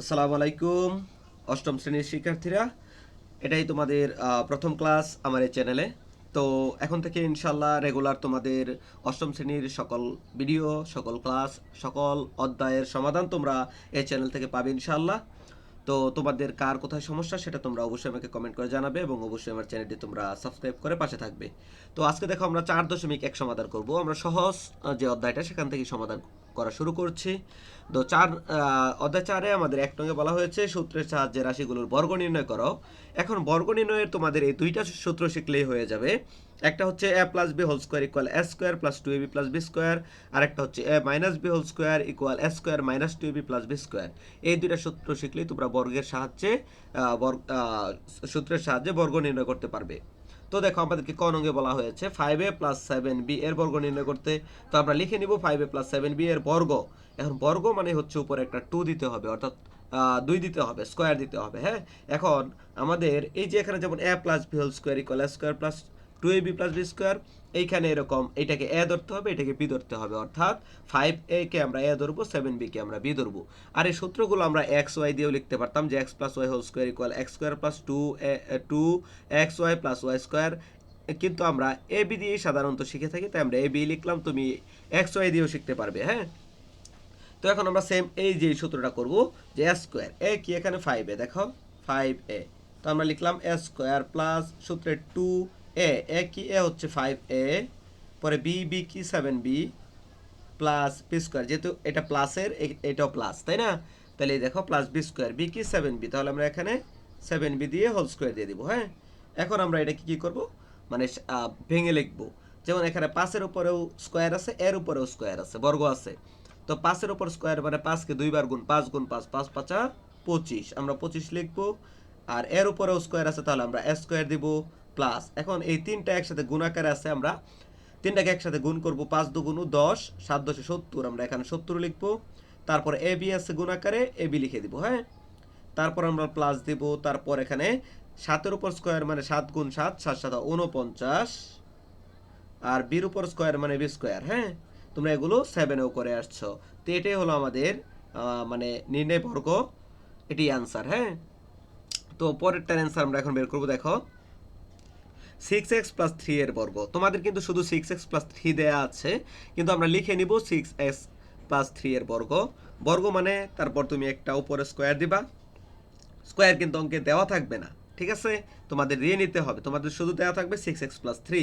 আসসালামু আলাইকুম, অষ্টম শ্রেণির শিক্ষার্থীরা। এটাই তোমাদের প্রথম ক্লাস আমার এই চ্যানেলে তো এখন থেকে ইনশাল্লাহ রেগুলার তোমাদের অষ্টম শ্রেণির সকল ভিডিও সকল ক্লাস সকল অধ্যায়ের সমাধান তোমরা এই চ্যানেল থেকে পাবে ইনশাল্লাহ তো তোমাদের কার কোথায় সমস্যা সেটা তোমরা অবশ্যই আমাকে কমেন্ট করে জানাবে এবং অবশ্যই আমার চ্যানেলটি তোমরা সাবস্ক্রাইব করে পাশে থাকবে। তো আজকে দেখো আমরা চার দশমিক এক সমাধান করব। আমরা সহজ যে অধ্যায়টা সেখান থেকে সমাধান করা শুরু করছি। তো চার অধ্যায় চারে আমাদের এক নঙ্গে বলা হয়েছে, সূত্রের সাহায্যে রাশিগুলোর বর্গ নির্ণয় করো। এখন বর্গ নির্ণয়ের তোমাদের এই দুইটা সূত্র শিখলেই হয়ে যাবে। একটা হচ্ছে A plus B whole square equal A square plus two A B plus B square আর একটা হচ্ছে A minus B whole square equal A square minus two A B plus B square এই দুইটা সূত্র শিখলেই তোমরা বর্গের সাহায্যে সূত্রের সাহায্যে বর্গ নির্ণয় করতে পারবে। তো দেখো আমাদেরকে ক নঙ্গে বলা হয়েছে five A plus seven B এর বর্গ নির্ণয় করতে। তো আমরা লিখে নিব five A plus seven B এর বর্গ। এখন বর্গ মানে হচ্ছে উপরে একটা টু দিতে হবে, অর্থাৎ দুই দিতে হবে স্কোয়ার দিতে হবে হ্যাঁ? এখন আমাদের এই যে এখানে যেমন A plus B whole square equal square plus two A B plus B square এইখানে এরকম, এটাকে এ ধরতে হবে, এটাকে বি ধরতে হবে। অর্থাৎ ফাইভ এ কে আমরা এ ধরবো সেভেন বি কে আমরা বি ধরবো। আর এই সূত্রগুলো আমরা এক্স ওয়াই দিয়েও লিখতে পারতাম যে X plus Y whole square equal X square plus two two X Y plus Y square কিন্তু আমরা এ বি দিয়েই সাধারণত শিখে থাকি, তাই আমরা এ বি লিখলাম, তুমি এক্স ওয়াই দিয়েও শিখতে পারবে হ্যাঁ? তো এখন আমরা সেম এই যে সূত্রটা করব, যে এ স্কোয়ার এ কি এখানে ফাইভ এ দেখো ফাইভ এ তো আমরা লিখলাম এ স্কোয়ার প্লাস সূত্রে টু এ এ কি এ হচ্ছে ফাইভ এ পরে বি বি কি seven B plus B square যেহেতু এটা প্লাসের এটাও প্লাস তাই না? তাহলে দেখো প্লাস বি স্কোয়ার বি কি সেভেন বি তাহলে আমরা এখানে সেভেন বি দিয়ে হোল স্কোয়ার দিয়ে দিব হ্যাঁ? এখন আমরা এটা কি করব? মানে ভেঙে লিখব। যেমন এখানে পাঁচের উপরেও স্কোয়ার আছে, এর উপরেও স্কোয়ার আছে, বর্গ আছে। তো পাঁচের উপর স্কোয়ার মানে পাঁচকে দুইবার গুণ পাঁচ গুণ পাঁচ পাঁচ পাঁচা পঁচিশ। আমরা পঁচিশ লিখব, আর এর উপরেও স্কোয়ার আছে, তাহলে আমরা এ স্কোয়ার দিব। প্লাস এখন এই তিনটা একসাথে গুণাকারে আছে আমরা, তিনটাকে একসাথে গুণ করব পাঁচ দুগুণ দশ, সাত দশে সত্তর, আমরা এখানে সত্তর লিখব। তারপর এ, বি আছে গুণাকারে এ, বি লিখে দিব হ্যাঁ? তারপর আমরা প্লাস দিব, তারপর এখানে সাতের উপর স্কোয়ার মানে সাত গুণ সাত সাত সাত উনপঞ্চাশ আর বির উপর স্কোয়ার মানে বি স্কোয়ার হ্যাঁ? তোমরা এগুলো সেভেনেও করে আসছো। তো এটাই হলো আমাদের মানে নির্ণয় বর্গ। এটি অ্যান্সার হ্যাঁ? তো পরেরটার অ্যান্সার আমরা এখন বের করব, দেখো। সিক্স এক্স প্লাস থ্রি এর বর্গ। তোমাদের কিন্তু শুধু সিক্স এক্স প্লাস থ্রি দেওয়া আছে, কিন্তু আমরা লিখে নিব সিক্স এক্স প্লাস থ্রি এর বর্গ। বর্গ মানে তারপর তুমি একটা উপরে স্কোয়ার দিবা। স্কোয়ার কিন্তু অঙ্কে দেওয়া থাকবে না, ঠিক আছে? তোমাদের দিয়ে নিতে হবে। তোমাদের শুধু দেওয়া থাকবে সিক্স এক্স প্লাস থ্রি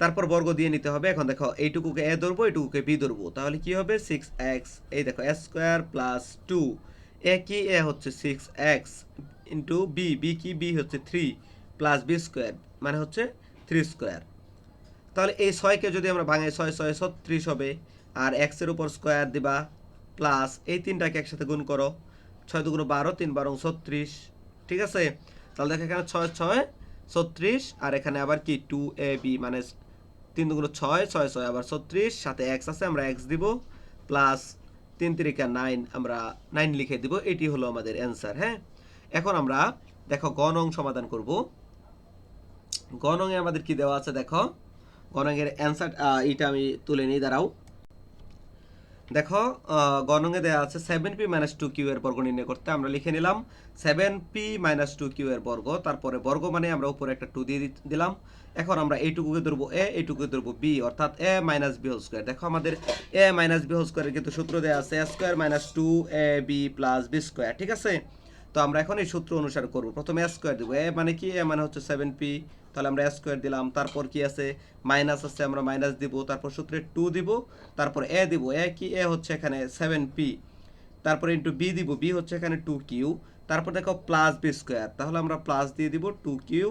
তারপর বর্গ দিয়ে নিতে হবে। এখন দেখো, এইটুকুকে এ ধরবো, এইটুকুকে বি ধরবো। তাহলে কি হবে? সিক্স এক্স এই দেখো A square plus two A কি? এ হচ্ছে six X into B B কি? বি হচ্ছে থ্রি প্লাস বি স্কোয়ার মানে হচ্ছে থ্রি স্কোয়ার তাহলে এই ছয়কে যদি আমরা ভাঙাই, ছয় ছয় ছত্রিশ হবে। আর এক্সের উপর স্কোয়ার দিবা প্লাস এই তিনটাকে একসাথে গুণ করো। ছয় দুগুণ বারো, তিন বারো, ছত্রিশ। ঠিক আছে? তাহলে দেখো এখানে ছয় ছয়, ছত্রিশ। আর এখানে আবার কি? টু এ বি মানে তিন দুগুণ ছয় ছয় ছয়, আবার ছত্রিশ। সাথে এক্স আছে, আমরা এক্স দিব। প্লাস তিন তিরিকা নাইন আমরা নাইন লিখে দিব। এটি হলো আমাদের অ্যান্সার হ্যাঁ? এখন আমরা দেখো গণং সমাধান করব। গণঙে আমাদের কি দেওয়া আছে দেখো? গণঙের অ্যান্সার এইটা আমি তুলে নিই, দাঁড়াও। দেখো গণঙে দেওয়া আছে seven P minus two Q এর বর্গ নির্ণয় করতে আমরা লিখে নিলাম seven P minus two Q এর বর্গ, তারপরে বর্গ মানে আমরা উপরে একটা টু দিয়ে দিলাম। এখন আমরা এইটুকুকে ধরবো এ এইটুকুকে ধরবো বি অর্থাৎ A minus B whole square দেখো, আমাদের এ মাইনাস বি হোল স্কোয়ারের কিন্তু সূত্র দেওয়া আছে A square minus two A B plus B square ঠিক আছে? তো আমরা এখন এই সূত্র অনুসারে করব। প্রথমে এ স্কোয়ার দিব। এ মানে কি? এ মানে হচ্ছে সেভেন পি তাহলে আমরা এ স্কোয়ার দিলাম। তারপর কি আছে? মাইনাস আছে, আমরা মাইনাস দিব। তারপর সূত্রে টু দিব। তারপর এ দিব। এ কি? এ হচ্ছে এখানে সেভেন পি তারপরে ইন্টু বি দিব। বি হচ্ছে এখানে টু কিউ তারপর দেখো প্লাস বি স্কোয়ার তাহলে আমরা প্লাস দিয়ে দিব টু কিউ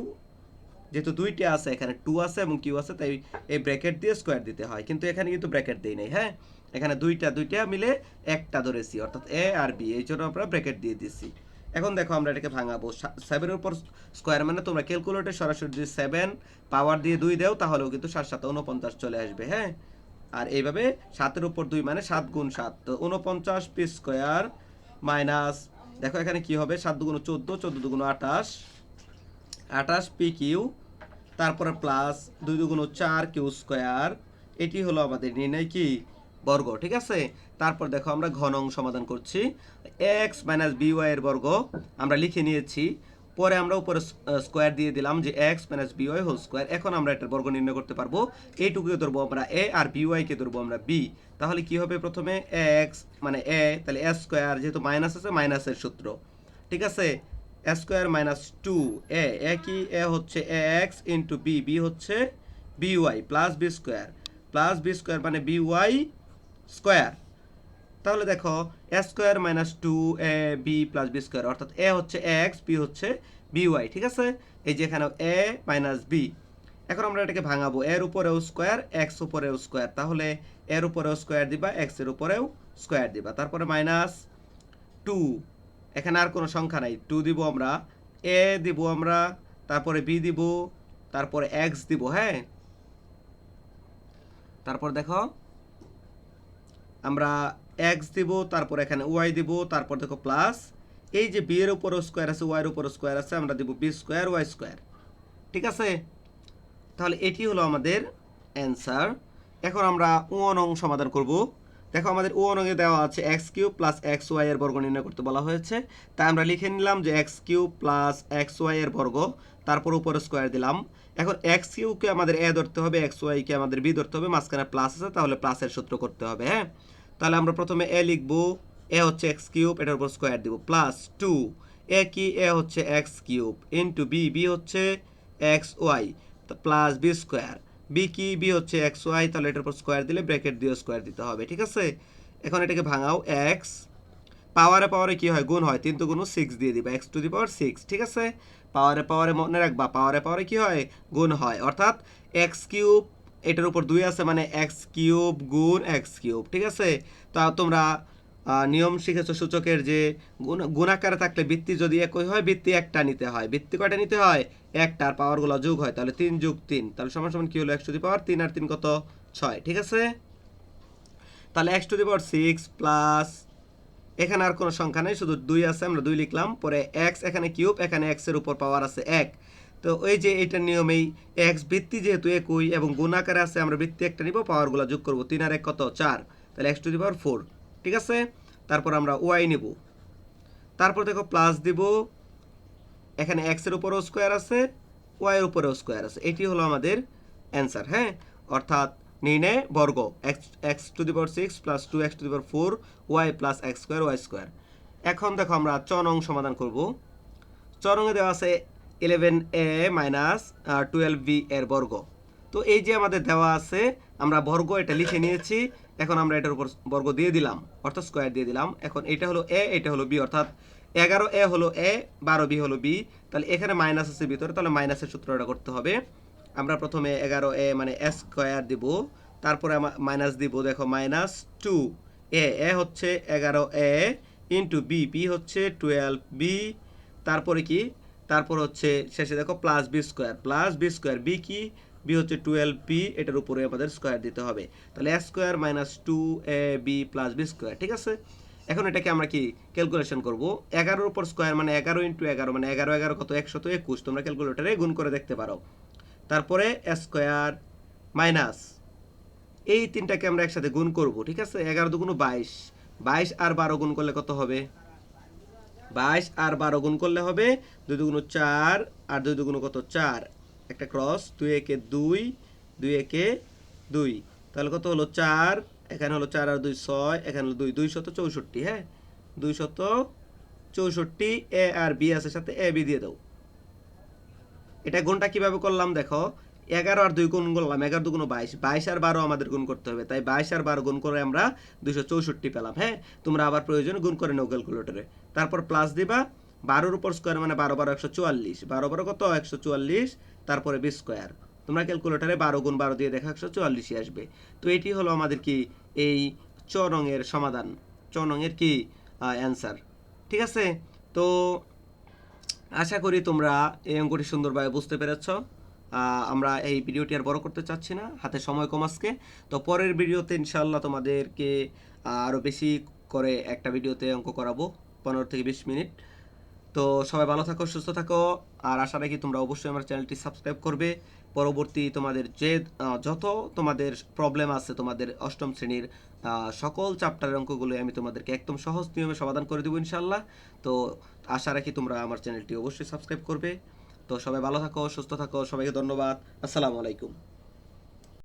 যেহেতু দুইটা আছে, এখানে টু আছে এবং কিউ আছে, তাই এই ব্র্যাকেট দিয়ে স্কোয়ার দিতে হয়। কিন্তু এখানে কিন্তু ব্র্যাকেট দেই নাই হ্যাঁ? এখানে দুইটা দুইটা মিলে একটা ধরেছি। অর্থাৎ এ আর বি এই জন্য আমরা ব্র্যাকেট দিয়ে দিছি। এখন দেখো আমরা এটাকে ভাঙাবো। সেভেনের উপর স্কোয়ার মানে তোমরা ক্যালকুলেটে সরাসরি যদি সেভেন পাওয়ার দিয়ে দুই দেও, তাহলেও কিন্তু সাত সাত উনপঞ্চাশ চলে আসবে হ্যাঁ? আর এইভাবে সাতের উপর দুই মানে সাত গুণ সাত, তো উনপঞ্চাশ পি স্কোয়ার মাইনাস দেখো এখানে কি হবে? সাত দুগুণ চোদ্দ চোদ্দ দুগুণ আঠাশ আঠাশ পি কিউ তারপরে প্লাস দুই দুগুণ চার কিউ স্কোয়ার এটি হলো আমাদের নির্ণয় কি? বর্গ, ঠিক আছে? তারপর দেখো আমরা ঘনং সমাধান করছি। এক্স মাইনাস বি ওয়াই এর বর্গ আমরা লিখে নিয়েছি। পরে আমরা উপরে স্কোয়ার দিয়ে দিলাম যে X minus B Y whole square এখন আমরা এটার বর্গ নির্ণয় করতে পারব। এইটুকুকে ধরবো আমরা এ আর বি ওয়াইকে ধরবো আমরা বি তাহলে কি হবে প্রথমে? এক্স মানে এ তাহলে এ স্কোয়ার যেহেতু মাইনাস আছে মাইনাসের সূত্র। ঠিক আছে? A square minus two A A কি? এ হচ্ছে এক্স ইন্টু বি বি হচ্ছে B Y plus B square plus B square মানে বি ওয়াই স্কোয়ার। তাহলে দেখো A square minus two A B plus B square, অর্থাৎ A হচ্ছে X B হচ্ছে B Y ঠিক আছে? এই যে এখানে এ মাইনাস বি এখন আমরা এটাকে ভাঙাবো, এর উপরেও স্কোয়ার এক্স উপরেও স্কোয়ার। তাহলে এর উপরেও স্কোয়ার দিবা এক্সের উপরেও স্কোয়ার দিবা। তারপরে মাইনাস টু। এখানে আর কোনো সংখ্যা নাই। টু দিব আমরা এ দিব আমরা, তারপরে বি দিব, তারপরে এক্স দিব হ্যাঁ? তারপর দেখো আমরা এক্স দিব, তারপর এখানে ওয়াই দিব, তারপর দেখো প্লাস এই যে বি এর উপরও স্কোয়ার আছে ওয়াই এর উপরও স্কোয়ার আছে, আমরা দিব বি স্কোয়ার ওয়াই স্কোয়ার ঠিক আছে? তাহলে এটি হলো আমাদের অ্যান্সার এখন আমরা ওয়ান অং সমাধান করব। দেখো, আমাদের ও অঙ্গে দেওয়া আছে X cube plus X Y এর বর্গ নির্ণয় করতে বলা হয়েছে। তাই আমরা লিখে নিলাম যে X cube plus X Y এর বর্গ, তারপর উপরে স্কোয়ার দিলাম। এখন এক্স কিউবকে আমাদের এ ধরতে হবে এক্স ওয়াইকে আমাদের বি ধরতে হবে, মাঝখানে প্লাস আছে, তাহলে প্লাসের সূত্র করতে হবে হ্যাঁ? তাহলে আমরা প্রথমে এ লিখব এ হচ্ছে এক্স কিউব, এটার উপর স্কোয়ার দিব প্লাস টু এ কি এ হচ্ছে X cube into B B হচ্ছে X Y plus B square B কি? বি হচ্ছে এক্স ওয়াই তাহলে এটার উপর স্কোয়ার দিলে ব্র্যাকেট দিয়ে স্কোয়ার দিতে হবে, ঠিক আছে? এখন এটাকে ভাঙাও এক্স পাওয়ারে পাওয়ারে কি হয়? গুণ হয়, তিন তো গুণ সিক্স দিয়ে দিবা X to the power six ঠিক আছে? পাওয়ারে পাওয়ারে মনে রাখবা পাওয়ারে পাওয়ারে কি হয়? গুণ হয়, অর্থাৎ এক্স কিউব এটার উপর দুই আছে মানে এক্স কিউব গুণ এক্স কিউব ঠিক আছে? তা তোমরা নিয়ম শিখেছো সূচকের যে গুণ, গুণাকারে থাকলে বৃত্তি যদি একই হয় বৃত্তি একটা নিতে হয়। বৃত্তি কয়টা নিতে হয়? একটা, আর পাওয়ারগুলো যোগ হয়, তাহলে তিন যোগ তিন। তাহলে সমান সমান কি হলো? এক্স টু দি পাওয়ার তিন, আর তিন কত? ছয়, ঠিক আছে? তাহলে X to the power six plus এখানে আর কোনো সংখ্যা নেই, শুধু দুই আছে, আমরা দুই লিখলাম। পরে এক্স এখানে কিউব এখানে এক্সের উপর পাওয়ার আছে এক। তো ওই যে এইটার নিয়মেই এক্স বৃত্তি যেহেতু একই এবং গুণাকারে আছে, আমরা বৃত্তি একটা নিব পাওয়ারগুলো যোগ করব তিন আর এক কত? চার। তাহলে X to the power four ঠিক আছে? তারপর আমরা ওয়াই নিব। তারপর দেখো প্লাস দিব, এখানে এক্সের উপরেও স্কোয়ার আছে ওয়াইয়ের উপরেও স্কোয়ার আছে। এটি হলো আমাদের অ্যান্সার হ্যাঁ? অর্থাৎ নির্ণয় বর্গ X X to the power six plus two X to the power four Y plus X square Y square এখন দেখো আমরা চনং সমাধান করব। চরঙে দেওয়া আছে eleven A minus twelve B এর বর্গ। তো এই যে আমাদের দেওয়া আছে, আমরা বর্গ এটা লিখে নিয়েছি, এখন আমরা এটার উপর বর্গ দিয়ে দিলাম, অর্থাৎ স্কোয়ার দিয়ে দিলাম। এখন এটা হলো এ এটা হলো বি অর্থাৎ এগারো এ হলো এ বারো বি হলো বি তাহলে এখানে মাইনাস আছে ভিতরে, তাহলে মাইনাসের সূত্রটা করতে হবে। আমরা প্রথমে এগারো এ মানে এ স্কোয়ার দিব, তারপরে মাইনাস দিব, দেখো মাইনাস টু এ এ হচ্ছে এগারো এ ইন্টু বি বি হচ্ছে টুয়েলভ বি তারপরে কি? তারপর হচ্ছে শেষে দেখো plus B square plus B square B কি? বি হচ্ছে টুয়েলভ বি এটার উপরে আমাদের স্কোয়ার দিতে হবে। তাহলে A square minus two A B plus B square ঠিক আছে? এখন এটাকে আমরা কি ক্যালকুলেশন করব? এগারোর উপর স্কোয়ার মানে এগারো ইন্টু এগারো মানে এগারো এগারো কত? একশত একুশ। তোমরা ক্যালকুলেটারে গুণ করে দেখতে পারো। তারপরে স্কোয়ার মাইনাস এই তিনটাকে আমরা একসাথে গুণ করব, ঠিক আছে? এগারো দুগুণ বাইশ। বাইশ আর বারো গুণ করলে কত হবে? বাইশ আর বারো গুণ করলে হবে দুই দুগুণ চার, আর দুই দুগুণ কত? চার। একটা ক্রস দুই একে দুই দুই একে দুই। তাহলে কত হলো চার? এখানে হলো চার আর দুই ছয়, এখানে হলো দুই দুই শত চৌষট্টি হ্যাঁ? দুই শত চৌষট্টি, এ আর বি আছে সাথে, এ, বি দিয়ে দাও। এটা গুণটা কীভাবে করলাম দেখো, এগারো আর দুই গুণ করলাম, এগারো দুগুণ বাইশ। বাইশ আর বারো আমাদের গুণ করতে হবে, তাই বাইশ আর বারো গুণ করে আমরা দুইশো চৌষট্টি পেলাম হ্যাঁ? তোমরা আবার প্রয়োজন গুণ করে নাও ক্যালকুলেটরে তারপর প্লাস দিবা বারোর উপর স্কোয়ার মানে বারো বারো একশো চুয়াল্লিশ। বারো বারো কত? একশো চুয়াল্লিশ। তারপরে বি স্কোয়ার তোমরা ক্যালকুলেটারে বারো গুণ বারো দিয়ে দেখা, একশো চুয়াল্লিশই আসবে। তো এটি হলো আমাদের কি এই চ রঙের সমাধান। চ রঙের কি অ্যান্সার ঠিক আছে? তো আশা করি তোমরা এই অঙ্কটি সুন্দরভাবে বুঝতে পেরেছ। আমরা এই ভিডিওটি আর বড় করতে চাচ্ছি না। হাতে সময় কম আজকে। তো পরের ভিডিওতে ইনশাল্লাহ তোমাদেরকে আরও বেশি করে একটা ভিডিওতে অঙ্ক করাবো। পনেরো থেকে বিশ মিনিট। তো সবাই ভালো থাকো, সুস্থ থাকো, আর আশা রাখি তোমরা অবশ্যই আমার চ্যানেলটি সাবস্ক্রাইব করবে। পরবর্তী তোমাদের যে যত তোমাদের প্রবলেম আছে তোমাদের অষ্টম শ্রেণির সকল চ্যাপ্টারের অঙ্কগুলো আমি তোমাদেরকে একদম সহজ নিয়মে সমাধান করে দেবো ইনশাল্লাহ তো আশা রাখি তোমরা আমার চ্যানেলটি অবশ্যই সাবস্ক্রাইব করবে। তো সবাই ভালো থাকো, সুস্থ থাকো, সবাইকে ধন্যবাদ। আসসালামু আলাইকুম।